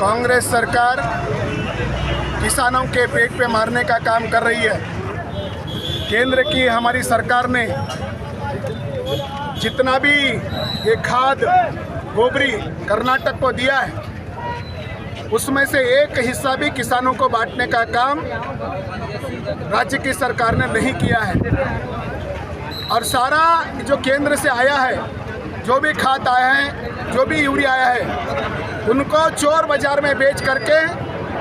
कांग्रेस सरकार किसानों के पेट पे मारने का काम कर रही है। केंद्र की हमारी सरकार ने जितना भी ये खाद, गोबरी कर्नाटक को दिया है, उसमें से एक हिस्सा भी किसानों को बांटने का काम राज्य की सरकार ने नहीं किया है। और सारा जो केंद्र से आया है, जो भी खाद आया है जो भी यूरिया आया है, उनको चोर बाज़ार में बेच करके,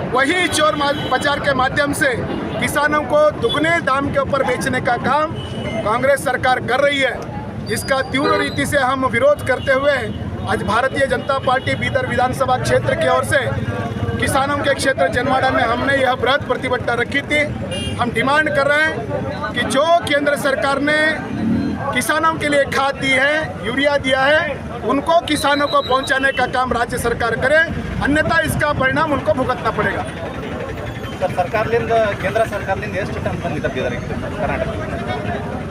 वही चोर बाज़ार के माध्यम से किसानों को दुगने दाम के ऊपर बेचने का काम कांग्रेस सरकार कर रही है। इसका तीव्र रीति से हम विरोध करते हुए आज भारतीय जनता पार्टी बीदर विधानसभा क्षेत्र की ओर से किसानों के क्षेत्र जनवाड़ा में हमने यह बृहद प्रतिबद्धता रखी थी। हम डिमांड कर रहे हैं कि जो केंद्र सरकार ने किसानों के लिए खाद दी है यूरिया दिया है उनको किसानों को पहुंचाने का काम राज्य सरकार करे अन्यथा इसका परिणाम उनको भुगतना पड़ेगा ಸರ್ ಸರ್ಕಾರದಿಂದ ಕೇಂದ್ರ ಸರ್ಕಾರದಿಂದ ಎಷ್ಟು ಟನ್ ಬಂದಿದೆ ಬೀದರ್ ಕರ್ನಾಟಕ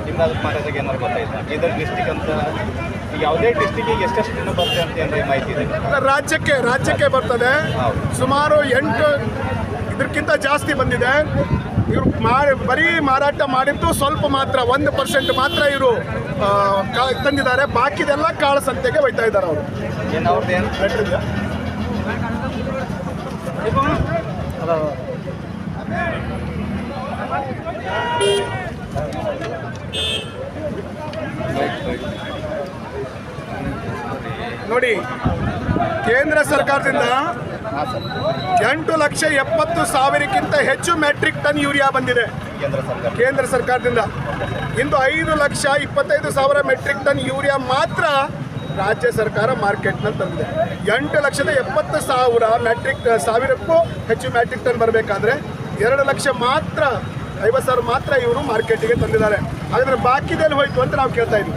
ನಿಮ್ಗೆ ಅದಕ್ಕೆ ಮಾತಾಡಿದಾಗ ಏನಾದ್ರು ಗೊತ್ತಾಯ್ತಾ ಬೀದರ್ ಡಿಸ್ಟಿಕ್ ಅಂತ ಈಗ ಯಾವುದೇ ಡಿಸ್ಟಿಕ್ಕಿಗೆ ಎಷ್ಟೆಷ್ಟು ಟನ್ ಬರುತ್ತೆ ಅಂತ ಏನಾರ ಮಾಹಿತಿ ಇದೆ ರಾಜ್ಯಕ್ಕೆ ರಾಜ್ಯಕ್ಕೆ ಬರ್ತದೆ ಹೌದು. ಸುಮಾರು ಎಂಟು ಇದಕ್ಕಿಂತ ಜಾಸ್ತಿ ಬಂದಿದೆ ಇವರು ಮಾಡಿ ಬರೀ ಮಾರಾಟ ಮಾಡಿದ್ದು ಸ್ವಲ್ಪ ಮಾತ್ರ ಒಂದು ಪರ್ಸೆಂಟ್ ಮಾತ್ರ ಇವರು ತಂದಿದ್ದಾರೆ. ಬಾಕಿದೆಲ್ಲ ಕಾಳು ಸಂತೆಗೆ ಒಯ್ತಾ ಇದ್ದಾರೆ ಅವರು. ನೋಡಿ ಕೇಂದ್ರ ಸರ್ಕಾರದಿಂದ ಎಂಟು ಲಕ್ಷ ಎಪ್ಪತ್ತು ಸಾವಿರಕ್ಕಿಂತ ಹೆಚ್ಚು ಮೆಟ್ರಿಕ್ ಟನ್ ಯೂರಿಯಾ ಬಂದಿದೆ. ಕೇಂದ್ರ ಸರ್ಕಾರದಿಂದ. ಇಂದು ಐದು ಲಕ್ಷ ಇಪ್ಪತ್ತೈದು ಸಾವಿರ ಮೆಟ್ರಿಕ್ ಟನ್ ಯೂರಿಯಾ ಮಾತ್ರ ರಾಜ್ಯ ಸರ್ಕಾರ ಮಾರ್ಕೆಟ್ನಲ್ಲಿ ತಂದಿದೆ. ಎಂಟು ಲಕ್ಷದ ಎಪ್ಪತ್ತು ಸಾವಿರ ಮೆಟ್ರಿಕ್ ಸಾವಿರಕ್ಕೂ ಹೆಚ್ಚು ಮೆಟ್ರಿಕ್ ಟನ್ ಬರಬೇಕಾದ್ರೆ ಎರಡು ಲಕ್ಷ ಮಾತ್ರ ಐವತ್ತು ಸಾವಿರ ಮಾತ್ರ ಇವರು ಮಾರ್ಕೆಟಿಗೆ ತಂದಿದ್ದಾರೆ. ಹಾಗಾದ್ರೆ ಬಾಕಿದೇನು ಹೋಯ್ತು ಅಂತ ನಾವು ಕೇಳ್ತಾ ಇದ್ವಿ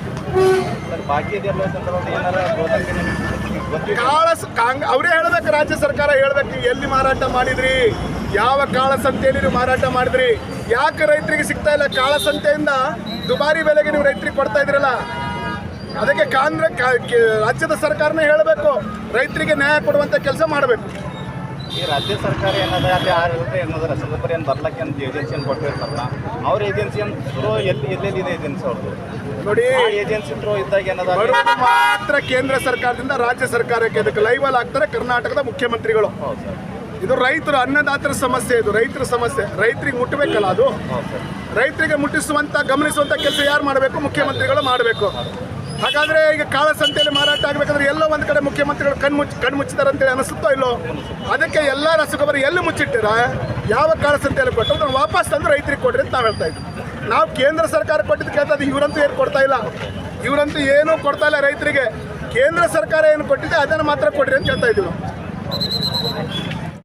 ಕಾಂಗ್ ಅವರೇ ಹೇಳ್ಬೇಕು ರಾಜ್ಯ ಸರ್ಕಾರ ಹೇಳ್ಬೇಕು ನೀವು ಎಲ್ಲಿ ಮಾರಾಟ ಮಾಡಿದ್ರಿ? ಯಾವ ಕಾಳ ಸಂತೆಯಲ್ಲಿ ನೀವು ಮಾರಾಟ ಮಾಡಿದ್ರಿ? ಯಾಕೆ ರೈತರಿಗೆ ಸಿಗ್ತಾ ಇಲ್ಲ ಕಾಳ ಸಂತೆಯಿಂದ ದುಬಾರಿ ಬೆಲೆಗೆ ನೀವು ರೈತರಿಗೆ ಕೊಡ್ತಾ ಇದ್ರಲ್ಲ ಅದಕ್ಕೆ ಕಾಂಗ್ರೆ ರಾಜ್ಯದ ಸರ್ಕಾರನೇ ಹೇಳಬೇಕು ರೈತರಿಗೆ ನ್ಯಾಯ ಕೊಡುವಂತ ಕೆಲಸ ಮಾಡಬೇಕು. ಈ ರಾಜ್ಯ ಸರ್ಕಾರ ಏನದ ಅಲ್ಲಿ ಆರು ಏನದ ರಸಗೊಬ್ಬರ ಏನು ಬರ್ಲಕ್ಕೆ ಅಂತ ಏಜೆನ್ಸಿ ಏನು ಕೊಟ್ಟಿರ್ತಾರಲ್ಲ ಅವ್ರ ಏಜೆನ್ಸಿ ಏನು ಎಲ್ಲಿ ಎಲ್ಲೆಲ್ಲಿದೆ ಏಜೆನ್ಸಿ ಅವ್ರದ್ದು? ನೋಡಿ. ಏಜೆನ್ಸಿ ಥ್ರೂ ಇದ್ದಾಗ ಏನದ ಬರುವುದು ಮಾತ್ರ ಕೇಂದ್ರ ಸರ್ಕಾರದಿಂದ ರಾಜ್ಯ ಸರ್ಕಾರಕ್ಕೆ. ಇದಕ್ಕೆ ಲೈವಲ್ ಆಗ್ತಾರೆ ಕರ್ನಾಟಕದ ಮುಖ್ಯಮಂತ್ರಿಗಳು. ಇದು ರೈತರು ಅನ್ನದಾತರ ಸಮಸ್ಯೆ ಇದು ರೈತರ ಸಮಸ್ಯೆ. ರೈತರಿಗೆ ಮುಟ್ಟಬೇಕಲ್ಲ ಅದು? ರೈತರಿಗೆ ಮುಟ್ಟಿಸುವಂತ ಗಮನಿಸುವಂತ ಕೆಲಸ ಯಾರು ಮಾಡಬೇಕು? ಮುಖ್ಯಮಂತ್ರಿಗಳು ಮಾಡಬೇಕು. ಹಾಗಾದ್ರೆ ಈಗ ಕಾಳ ಸಂತೆಯಲ್ಲಿ ಮಾರಾಟ ಆಗಬೇಕಾದ್ರೆ ಎಲ್ಲೋ ಒಂದ್ ಕಡೆ ಮುಖ್ಯಮಂತ್ರಿಗಳು ಕಣ್ಮುಚ್ಚಿ ಕಣ್ಮುಚ್ಚಿದಾರಂತೇಳಿ ಅನಿಸುತ್ತೋ ಇಲ್ಲೋ? ಅದಕ್ಕೆ ಎಲ್ಲ ರಸಗೊಬ್ಬರ ಎಲ್ಲಿ ಮುಚ್ಚಿಟ್ಟಿರ? ಯಾವ ಕಾಳ ಸಂತೆಯಲ್ಲಿ ಕೊಟ್ಟು ಅದನ್ನ ವಾಪಸ್ ತಂದು ರೈತರಿಗೆ ಕೊಡ್ರಿ ಅಂತ ನಾವು ಹೇಳ್ತಾ ಇದ್ವಿ. ನಾವು ಕೇಂದ್ರ ಸರ್ಕಾರ ಕೊಟ್ಟಿದ್ದು ಕೇಳ್ತಾ ಇದ್ದೀವಿ ಇವರಂತೂ ಏನು ಕೊಡ್ತಾ ಇಲ್ಲ. ಇವರಂತೂ ಏನೂ ಕೊಡ್ತಾ ಇಲ್ಲ ರೈತರಿಗೆ. ಕೇಂದ್ರ ಸರ್ಕಾರ ಏನು ಕೊಟ್ಟಿದೆ ಅದನ್ನು ಮಾತ್ರ ಕೊಡ್ರಿ ಅಂತ ಹೇಳ್ತಾ ಇದ್ದೀವಿ ನಾವು.